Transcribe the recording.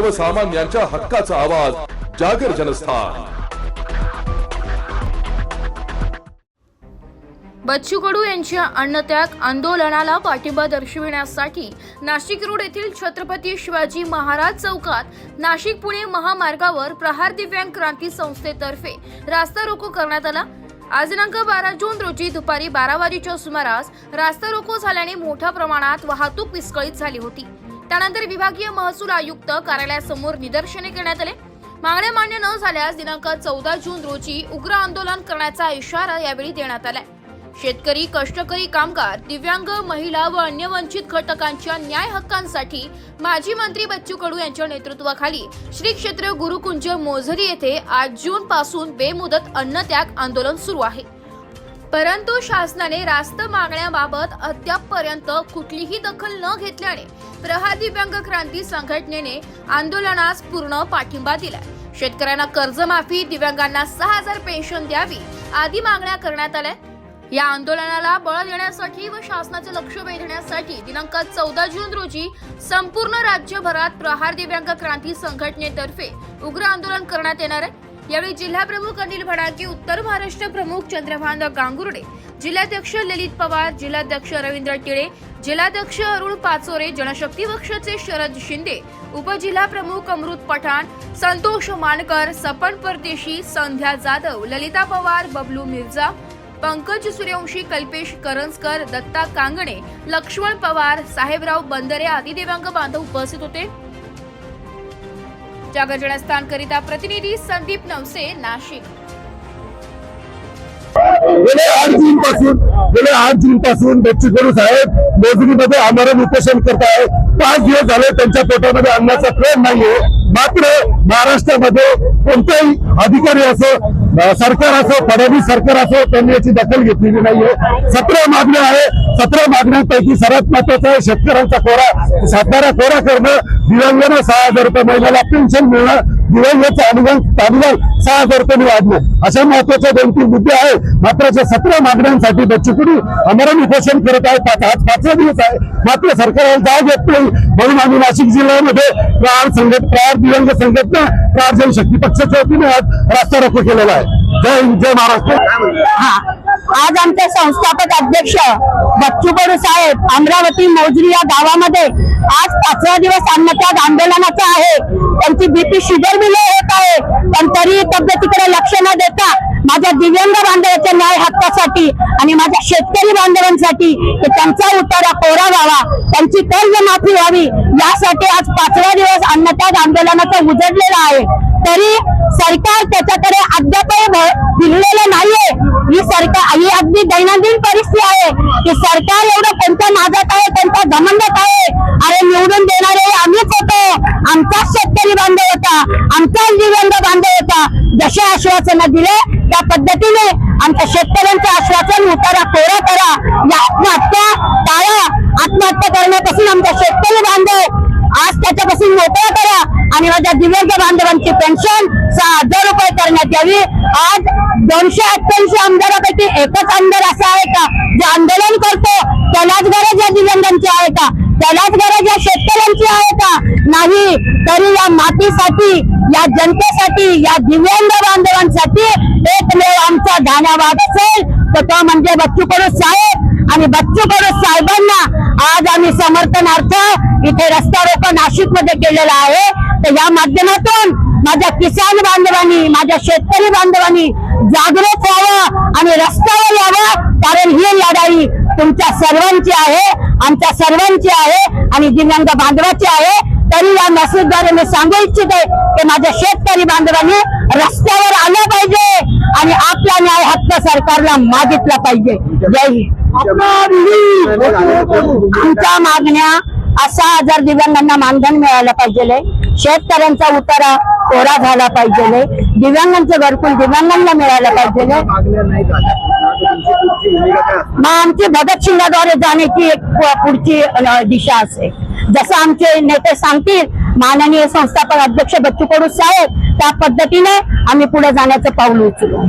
सर्वसामान्यांच्या हक्काचा आवाज जागर जनस्थान. बच्चू कडू यांच्या अन्नत्याग आंदोलनाला पाठिंबा दर्शविण्यासाठी नाशिक रोड येथील छत्रपती शिवाजी महाराज चौकात नाशिक पुणे महामार्गावर प्रहार दिव्यांग क्रांती संस्थेतर्फे रास्ता रोको करण्यात आला. आज दिनांक बारा जून रोजी दुपारी बारा वाजेच्या सुमारास रास्ता रोको झाल्याने मोठ्या प्रमाणात वाहतूक विस्कळीत झाली होती. त्यानंतर विभागीय महसूल आयुक्त कार्यालयासमोर निदर्शने करण्यात आले. मागण्या मान्य न झाल्यास दिनांक चौदा जून रोजी उग्र आंदोलन करण्याचा इशारा यावेळी देण्यात आलाय. शेतकरी कष्टकरी कामगार दिव्यांग महिला व अन्य वंचित घटकांच्या न्याय हक्कांसाठी माजी मंत्री बच्चू कडू यांच्या नेतृत्वाखाली श्री क्षेत्र गुरुकुंज मोझरी येथे आठ जून पासून बेमुदत अन्नत्याग आंदोलन सुरू आहे. परंतु शासनाने रास्त मागण्याबाबत अद्यापपर्यंत कुठलीही दखल न घेतल्याने प्रहार दिव्यांग क्रांती संघटनेने आंदोलनास पूर्ण पाठिंबा दिलाय. शेतकऱ्यांना कर्जमाफी दिव्यांगांना सहा हजार पेन्शन द्यावी आदी मागण्या करण्यात आल्या या आंदोलनाला बळ देण्यासाठी व शासनाचे लक्ष वेधण्यासाठी दिनांक चौदा जून रोजी संपूर्ण राज्यभरात प्रहार दिव्यांग क्रांती संघटनेतर्फे उग्र आंदोलन करण्यात येणार आहे. यावेळी जिल्हा प्रमुख अनिल भडाके उत्तर महाराष्ट्र प्रमुख चंद्रभान गांगुर्डे जिल्हाध्यक्ष ललित पवार जिल्हाध्यक्ष रवींद्र टिळे जिल्हाध्यक्ष अरुण पाचोरे जनशक्ती पक्षाचे शरद शिंदे उपजिल्हा प्रमुख अमृत पठाण संतोष मानकर सपन परदेशी संध्या जाधव ललिता पवार बबलू मिर्झा पंकज सूर्यवंशी कल्पेश करंजकर दत्ता कांगणे लक्ष्मण पवार साहेबराव बंदरे आदी दिव्यांग बांधव उपस्थित होते. जागर जनस्थानकरिता प्रतिनिधी संदीप नवसे नाशिक. गेले आठ जून पासून गेले आठ जून पासून बच्चू कडू साहेब मोजणीमध्ये आमरण उपोषण करत आहे पाच दिवस झाले त्यांच्या पोटामध्ये अन्नाचा प्रेम नाहीये. मात्र महाराष्ट्रामध्ये कोणताही अधिकारी असो सरकार असो फडणवीस सरकार असो त्यांनी याची दखल घेतलेली नाहीये. सतरा मागण्या आहे. सतरा मागण्यांपैकी सर्वात महत्वाचं आहे शेतकऱ्यांचा कोरा. सातबारा कोरा करणं दिव्यांगांना सहा हजार रुपये महिन्याला पेन्शन मिळणं दिव्यांगाचं अनुदान अनुदान सहा हजार रुपये वाढणं. अशा महत्त्वाचे दोन तीन मुद्दे आहे मात्र अशा सतरा मागण्यांसाठी बच्चू अमरण आमरण उपोषण करत आहे पाच आज पाचवा दिवस आहे. मात्र सरकारला जाग येत नाही. म्हणून आम्ही नाशिक जिल्ह्यामध्ये प्रार संघट प्रार दिव्यांग संघटना प्रार जनशक्ती पक्षाच्या वतीने आज रास्ता रोको केलेला आहे. जय जय महाराष्ट्र. हा. आज आमचे संस्थापक अध्यक्ष बच्चू कडू साहेब अमरावती मौजरी या गावामध्ये आज पाचवा दिवस अन्नत्याग आंदोलनाचा आहे. त्यांची बीपी शुगर मिले होत आहे. पण तरी तब्येतीकडे लक्ष न देता माझ्या दिव्यांग बांधवाच्या न्याय हक्कासाठी आणि माझ्या शेतकरी बांधवांसाठी त्यांचा उतारा कोरा व्हावा त्यांची कर्ज माफी व्हावी यासाठी आज पाचवा दिवस अन्नत्याग आंदोलनाचा उजडलेला आहे. तरी सरकार त्याच्याकडे अद्यापही भ- फिरलेलं नाहीये. ही सरकार ही अगदी दैनंदिन परिस्थिती आहे की सरकार एवढं कोणत्या नादात आहे कोणत्या घमंडात आहे? अरे निवडून देणारे आम्हीच होतो. आमचाच शेतकरी बांधव होता. आमचाच दिव्यांग बांधव होता. जसे आश्वासन दिले त्या पद्धतीने आमच्या शेतकऱ्यांचं आश्वासन उतारा कोरा करा. या आत्महत्या टाळा. आत्महत्या करण्यापासून आमच्या शेतकरी बांधव आज त्याच्यापासून मोकळा आणि माझ्या दिव्यांग बांधवांची पेन्शन सहा हजार रुपये करण्यात यावी. आज दोनशे अठ्ठ्याऐंशी आमदारापैकी एकच आमदार असा आहे का? जे आंदोलन करतो त्यालाच गरज या दिव्यांगांची आहे का? त्यालाच गरज या शेतकऱ्यांची आहे का? नाही तरी या मातीसाठी या जनतेसाठी या दिव्यांग बांधवांसाठी एकमेव आमचा धान्यावाद असेल. तर तो म्हणजे बच्चू कडू साहेब. आणि बच्चू कडू साहेबांना आज आम्ही समर्थनार्थ इथे रस्ता रोको नाशिकमध्ये केलेला आहे. तर या माध्यमातून माझ्या किसान बांधवांनी माझ्या शेतकरी बांधवांनी जागरूक व्हावं आणि रस्त्यावर यावं कारण ही लढाई तुमच्या सर्वांची आहे आमच्या सर्वांची आहे आणि दिव्यांग बांधवाची आहे. तरी या मेसेजद्वारे मी सांगू इच्छिते की माझ्या शेतकरी बांधवांनी रस्त्यावर आलं पाहिजे आणि आपला न्याय हक्क सरकारला मागितला पाहिजे. जय हिंद. आमच्या मागण्या असा आजार दिव्यांगांना मानधन मिळायला पाहिजे. शेतकऱ्यांचा उतारा कोरा झाला पाहिजे. दिव्यांगांचं घरकुल दिव्यांगांना मिळायला पाहिजे. मग आमची भगतसिंगाद्वारे जाण्याची एक पुढची दिशा असेल जसं आमचे नेते सांगतील माननीय संस्थापक अध्यक्ष बच्चू कडू साहेब त्या पद्धतीने आम्ही पुढे जाण्याचं पाऊल उचलू.